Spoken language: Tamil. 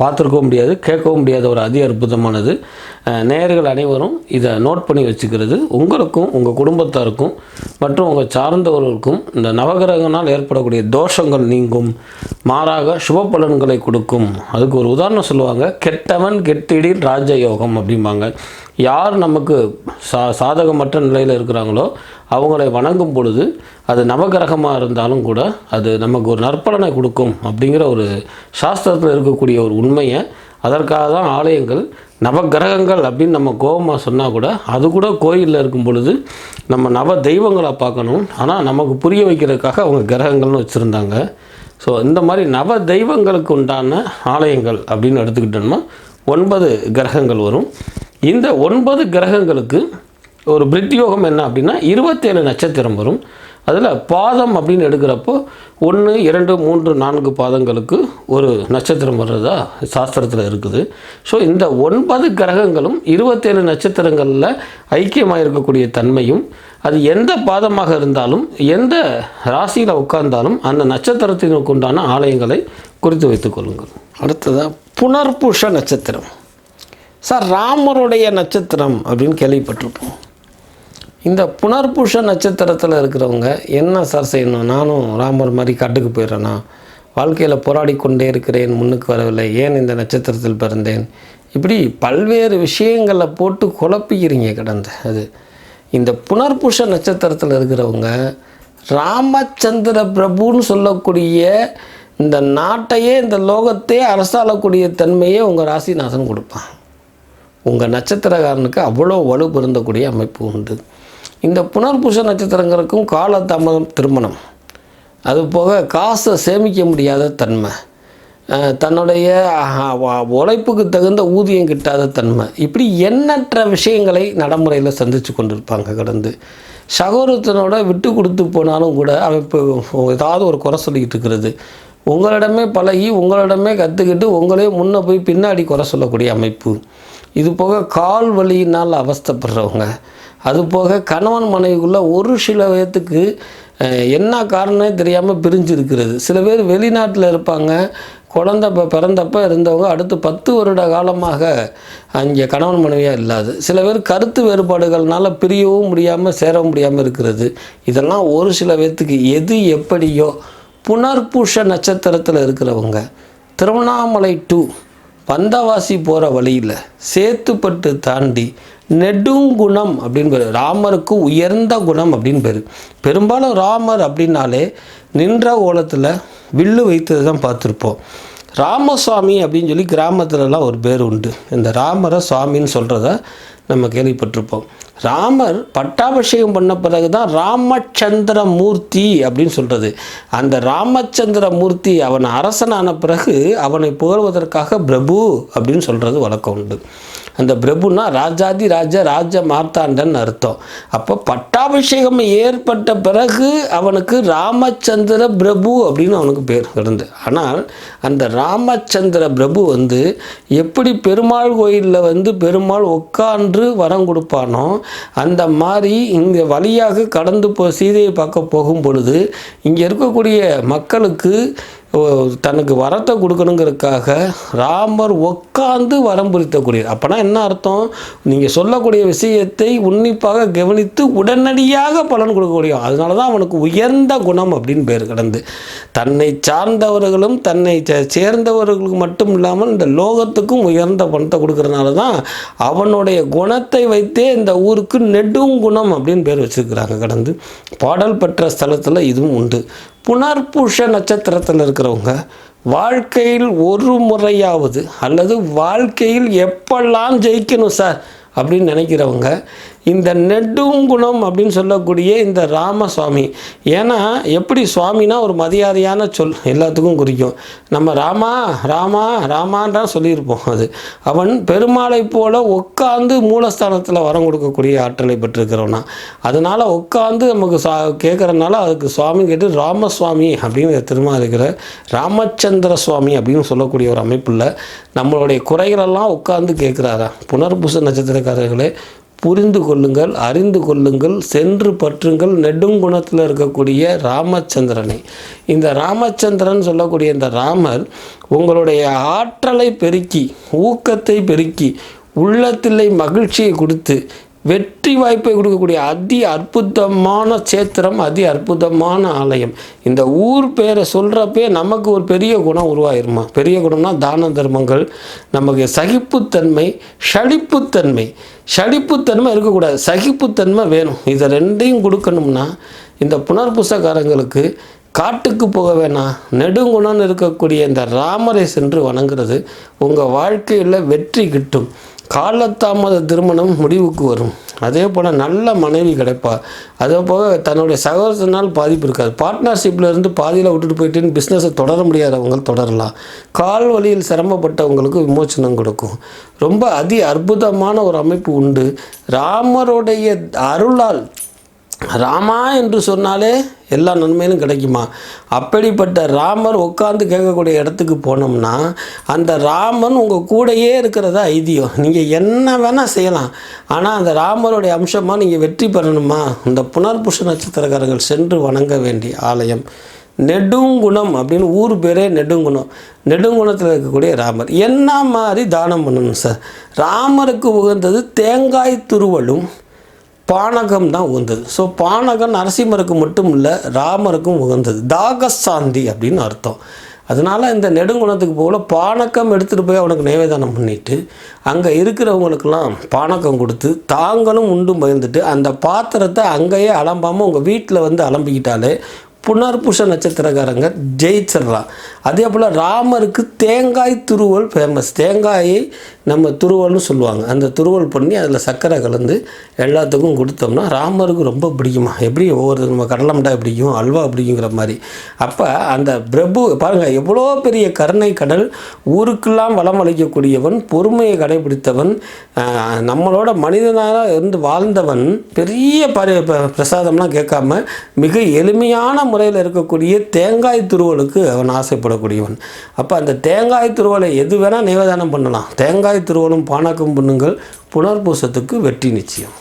பார்த்துருக்கவும் முடியாது கேட்கவும் முடியாத ஒரு அதி அற்புதமானது. நேயர்கள் அனைவரும் இதை நோட் பண்ணி வச்சுக்கிறது. உங்களுக்கும் உங்கள் குடும்பத்தாருக்கும் மற்றும் உங்கள் சார்ந்தவர்களுக்கும் இந்த நவகிரகனால் ஏற்படக்கூடிய தோஷங்கள் நீங்கும். மாறாக சுப பலன்களை கொடுக்கும். அதுக்கு ஒரு உதாரணம் சொல்லுவாங்க கெட்டவன் கெட்டிடின் ராஜயோகம் அப்படிம்பாங்க. யார் நமக்கு சா சாதகமற்ற நிலையில் இருக்கிறாங்களோ அவங்களை வணங்கும் பொழுது அது நவகிரகமாக இருந்தாலும் கூட அது நமக்கு ஒரு நற்பலனை கொடுக்கும் அப்படிங்கிற ஒரு சாஸ்திரத்தில் இருக்கக்கூடிய ஒரு உண்மையை அதற்காக தான் ஆலயங்கள் நவகிரகங்கள் அப்படின்னு நம்ம கோபமாக சொன்னால் கூட அது கூட கோயிலில் இருக்கும் பொழுது நம்ம நவ தெய்வங்களை பார்க்கணும். ஆனால் நமக்கு புரிய வைக்கிறதுக்காக அவங்க கிரகங்கள்னு வச்சுருந்தாங்க. ஸோ இந்த மாதிரி நவ தெய்வங்களுக்கு உண்டான ஆலயங்கள் அப்படின்னு எடுத்துக்கிட்டோம்னா ஒன்பது கிரகங்கள் வரும். இந்த ஒன்பது கிரகங்களுக்கு ஒரு பிரித்யோகம் என்ன அப்படின்னா இருபத்தேழு நட்சத்திரம் வரும். அதில் பாதம் அப்படின்னு எடுக்கிறப்போ ஒன்று இரண்டு மூன்று நான்கு பாதங்களுக்கு ஒரு நட்சத்திரம் வர்றதா சாஸ்திரத்தில் இருக்குது. ஸோ இந்த ஒன்பது கிரகங்களும் இருபத்தேழு நட்சத்திரங்களில் ஐக்கியமாக இருக்கக்கூடிய தன்மையும் அது எந்த பாதமாக இருந்தாலும் எந்த ராசியில் உட்கார்ந்தாலும் அந்த நட்சத்திரத்தினுக்கு உண்டான ஆலயங்களை குறித்து வைத்துக் கொள்ளுங்கள். அடுத்ததாக புனர்பூஷ நட்சத்திரம். சார் ராமருடைய நட்சத்திரம் அப்படின்னு கேள்விப்பட்டிருப்போம். இந்த புனர்பூஷ நட்சத்திரத்தில் இருக்கிறவங்க என்ன சார் செய்யணும்? நானும் ராமர் மாதிரி காட்டுக்கு போயிடுறேனா? வாழ்க்கையில் போராடி கொண்டே இருக்கிறேன் முன்னுக்கு வரவில்லை. ஏன் இந்த நட்சத்திரத்தில் பிறந்தேன்? இப்படி பல்வேறு விஷயங்களை போட்டு குழப்பிக்கிறீங்க கடந்த அது. இந்த புனர்பூஷ நட்சத்திரத்தில் இருக்கிறவங்க ராமச்சந்திர பிரபுன்னு சொல்லக்கூடிய இந்த நாட்டையே இந்த லோகத்தையே அரசாளக்கூடிய தன்மையே உங்கள் ராசிநாதன் கொடுப்பான். உங்கள் நட்சத்திரக்காரனுக்கு அவ்வளோ வலு பொருந்தக்கூடிய அமைப்பு உண்டு. இந்த புனர்பூச நட்சத்திரங்களுக்கும் காலதாமதம் திருமணம். அது போக காசை சேமிக்க முடியாத தன்மை. தன்னுடைய உழைப்புக்கு தகுந்த ஊதியம் கிட்டாத தன்மை. இப்படி எண்ணற்ற விஷயங்களை நடைமுறையில் சந்தித்து கொண்டிருப்பாங்க கடந்து. சகோதரத்தினோட விட்டு கொடுத்து போனாலும் கூட அவன் இப்போ ஏதாவது ஒரு குறை சொல்லிக்கிட்டு இருக்கிறது. உங்களிடமே பழகி உங்களிடமே கற்றுக்கிட்டு உங்களே முன்னே போய் பின்னாடி குறை சொல்லக்கூடிய அமைப்பு. இது போக கால் வலியினால் அவஸ்தைப்படுறவங்க. அது போக கணவன் மனைவிக்குள்ள ஒரு சில பேர்த்துக்கு என்ன காரணமே தெரியாமல் பிரிஞ்சிருக்கிறது. சில பேர் வெளிநாட்டில் இருப்பாங்க. குழந்த ப- பிறந்தப்ப இருந்தவங்க அடுத்து பத்து வருட காலமாக அங்கே கணவன் மனைவியாக இல்லாது. சில பேர் கருத்து வேறுபாடுகள்னால பிரியவும் முடியாமல் சேரவும் முடியாமல் இருக்கிறது. இதெல்லாம் ஒரு சில பேர்த்துக்கு எது எப்படியோ புனர்பூஷ நட்சத்திரத்தில் இருக்கிறவங்க திருவண்ணாமலை டூ பந்தவாசி போகிற வழியில் சேத்துப்பட்டு தாண்டி நெடுங்குணம் அப்படின்னு பேர். ராமருக்கு உயர்ந்த குணம் அப்படின்னு பேர். பெரும்பாலும் ராமர் அப்படின்னாலே நின்ற ஓலத்தில் வில்லு வைத்தது தான் பார்த்துருப்போம். ராமசுவாமி அப்படின்னு சொல்லி கிராமத்துலலாம் ஒரு பேர் உண்டு. இந்த ராமரை சுவாமின்னு சொல்கிறத நம்ம கேள்விப்பட்டிருப்போம். ராமர் பட்டாபிஷேகம் பண்ண பிறகு தான் ராமச்சந்திர மூர்த்தி அப்படின்னு சொல்கிறது அந்த ராமச்சந்திர மூர்த்தி அவன் அரசனான பிறகு அவனை புகழ்வதற்காக பிரபு அப்படின்னு சொல்கிறது வழக்கம் உண்டு. அந்த பிரபுனா ராஜாதி ராஜ ராஜ மார்த்தாண்டன் அர்த்தம். அப்போ பட்டாபிஷேகம் ஏற்பட்ட பிறகு அவனுக்கு ராமச்சந்திர பிரபு அப்படின்னு அவனுக்கு பேர் இருந்து. ஆனால் அந்த ராமச்சந்திர பிரபு வந்து எப்படி பெருமாள் கோயிலில் வந்து பெருமாள் உட்கார்ந்து வரம் கொடுப்பானோ அந்த மாதிரி இங்கே வழியாக கடந்து போ சீதையை பார்க்க போகும் பொழுது இங்கே இருக்கக்கூடிய மக்களுக்கு தனக்கு வரத்தை கொடுக்கணுங்கிறதுக்காக ராமர் உட்காந்து வரம் புரித்தக்கூடியது அப்போனா என்ன அர்த்தம்? நீங்கள் சொல்லக்கூடிய விஷயத்தை உன்னிப்பாக கவனித்து உடனடியாக பலன் கொடுக்கக்கூடிய அதனால தான் அவனுக்கு உயர்ந்த குணம் அப்படின்னு பேர் கிடந்து. தன்னை சார்ந்தவர்களும் தன்னை சேர்ந்தவர்களுக்கு மட்டும் இல்லாமல் இந்த லோகத்துக்கும் உயர்ந்த பணத்தை கொடுக்கறனால தான் அவனுடைய குணத்தை வைத்தே இந்த ஊருக்கு நெடுங்குணம் அப்படின்னு பேர் வச்சிருக்கிறாங்க கடந்து. பாடல் பெற்ற ஸ்தலத்தில் இதுவும் உண்டு. புனர்பூஷ நட்சத்திரத்தில் இருக்கிறவங்க வாழ்க்கையில் ஒரு முறையாவது அல்லது வாழ்க்கையில் எப்பெல்லாம் ஜெயிக்கணும் சார் அப்படின்னு நினைக்கிறவங்க இந்த நெடுங்குணம் அப்படின்னு சொல்லக்கூடிய இந்த ராமசுவாமி. ஏன்னா எப்படி சுவாமினா ஒரு மரியாதையான சொல் எல்லாத்துக்கும் குறிக்கும். நம்ம ராமா ராமா ராமான்றான் சொல்லியிருப்போம் அது. அவன் பெருமாளை போல உட்காந்து மூலஸ்தானத்தில் வரம் கொடுக்கக்கூடிய ஆற்றலை பெற்றிருக்கிறவனா. அதனால் உட்காந்து நமக்கு சா கேட்குறனால அதுக்கு சுவாமி கேட்டு ராமசுவாமி அப்படின்னு திரும்ப இருக்கிற ராமச்சந்திர சுவாமி அப்படின்னு சொல்லக்கூடிய ஒரு அமைப்பில் நம்மளுடைய குறைகளெல்லாம் உட்காந்து கேட்குறாரா புனர்பூச நட்சத்திரக்காரர்களே புரிந்து கொள்ளுங்கள் அறிந்து கொள்ளுங்கள் சென்று பற்றுங்கள் நெடுங்குணத்தில் இருக்கக்கூடிய ராமச்சந்திரனை. இந்த ராமச்சந்திரன் சொல்லக்கூடிய இந்த ராமர் உங்களுடைய ஆற்றலை பெருக்கி ஊக்கத்தை பெருக்கி உள்ளத்திலே மகிழ்ச்சியை கொடுத்து வெற்றி வாய்ப்பை கொடுக்கக்கூடிய அதி அற்புதமான சேத்திரம் அதி அற்புதமான ஆலயம். இந்த ஊர் பேரை சொல்கிறப்பே நமக்கு ஒரு பெரிய குணம் உருவாயிருமா? பெரிய குணம்னா தான தர்மங்கள் நமக்கு சகிப்புத்தன்மை சளிப்புத்தன்மை சளிப்புத்தன்மை இருக்கக்கூடாது. சகிப்புத்தன்மை வேணும். இதை ரெண்டையும் கொடுக்கணும்னா இந்த புனர்புசக்காரங்களுக்கு காட்டுக்கு போக வேணாம். நெடுங்குணம்னு இருக்கக்கூடிய இந்த ராமரை சென்று வணங்குறது உங்கள் வாழ்க்கையில் வெற்றி கிட்டும். காலத்தாமத திருமணம் முடிவுக்கு வரும். அதே போல் நல்ல மனைவி கிடைப்பா. அதே போக தன்னுடைய சகோதரத்தினால் பாதிப்பு இருக்காது. பார்ட்னர்ஷிப்பில் இருந்து பாதியில் விட்டுட்டு போயிட்டு பிஸ்னஸை தொடர முடியாதவங்க தொடரலாம். கால் வழியில் சிரமப்பட்டவங்களுக்கு விமோச்சனம் கொடுக்கும். ரொம்ப அதி அற்புதமான ஒரு அமைப்பு உண்டு. ராமருடைய அருளால் ராமா என்று சொன்னாலே எல்லா நன்மையிலும் கிடைக்குமா? அப்படிப்பட்ட ராமர் உட்காந்து கேட்கக்கூடிய இடத்துக்கு போனோம்னா அந்த ராமன் உங்கள் கூடையே இருக்கிறதா ஐதியம் நீங்கள் என்ன வேணால் செய்யலாம். ஆனால் அந்த ராமருடைய அம்சமாக நீங்கள் வெற்றி பெறணுமா? இந்த புனர்புஷ நட்சத்திரக்காரர்கள் சென்று வணங்க வேண்டிய ஆலயம். நெடுங்குணம் அப்படின்னு ஊர் பேரே நெடுங்குணம். நெடுங்குணத்தில் இருக்கக்கூடிய ராமர். என்ன மாதிரி தானம் பண்ணணும் சார்? ராமருக்கு உகந்தது தேங்காய் துருவலும் பானகம் தான் உகந்தது. ஸோ பானகம் நரசிம்மருக்கு மட்டும் இல்லை ராமருக்கும் உகந்தது. தாகசாந்தி அப்படின்னு அர்த்தம். அதனால் இந்த நெடுங்குணத்துக்கு போல பானக்கம் எடுத்துகிட்டு போய் அவனுக்கு நைவேதானம் பண்ணிவிட்டு அங்கே இருக்கிறவங்களுக்கெல்லாம் பானக்கம் கொடுத்து தாங்களும் உண்டும் பயந்துட்டு அந்த பாத்திரத்தை அங்கேயே அலம்பாமல் உங்கள் வீட்டில் வந்து அலம்பிக்கிட்டாலே புனர்புஷ நட்சத்திரக்காரங்க ஜெயிச்சிடலாம் அதே போல் ராமருக்கு தேங்காய் துருவல் ஃபேமஸ் தேங்காயை நம்ம துருவல்னு சொல்லுவாங்க. அந்த துருவல் பண்ணி அதில் சர்க்கரை கலந்து எல்லாத்துக்கும் கொடுத்தோம்னா ராமருக்கு ரொம்ப பிடிக்குமா? எப்படி ஒவ்வொரு நம்ம கடலை மிட்டாய் பிடிக்கும் அல்வா பிடிக்குங்கிற மாதிரி. அப்போ அந்த பிரபு பாருங்கள் எவ்வளோ பெரிய கருணை கடல் ஊருக்கெல்லாம் வளம் அளிக்கக்கூடியவன் பொறுமையை கடைபிடித்தவன் நம்மளோட மனிதனாக இருந்து வாழ்ந்தவன் பெரிய பரி ப- பிரசாதம்லாம் கேட்காம மிக எளிமையான முறையில் இருக்கக்கூடிய தேங்காய் துருவலுக்கு அவன் ஆசைப்படக்கூடியவன். அப்போ அந்த தேங்காய் துருவலை எது வேணால் நிவேதானம் பண்ணலாம். தேங்காய் துருவலும் பானக்கம் பண்ணுங்கள் புனர்பூசத்துக்கு வெற்றி நிச்சயம்.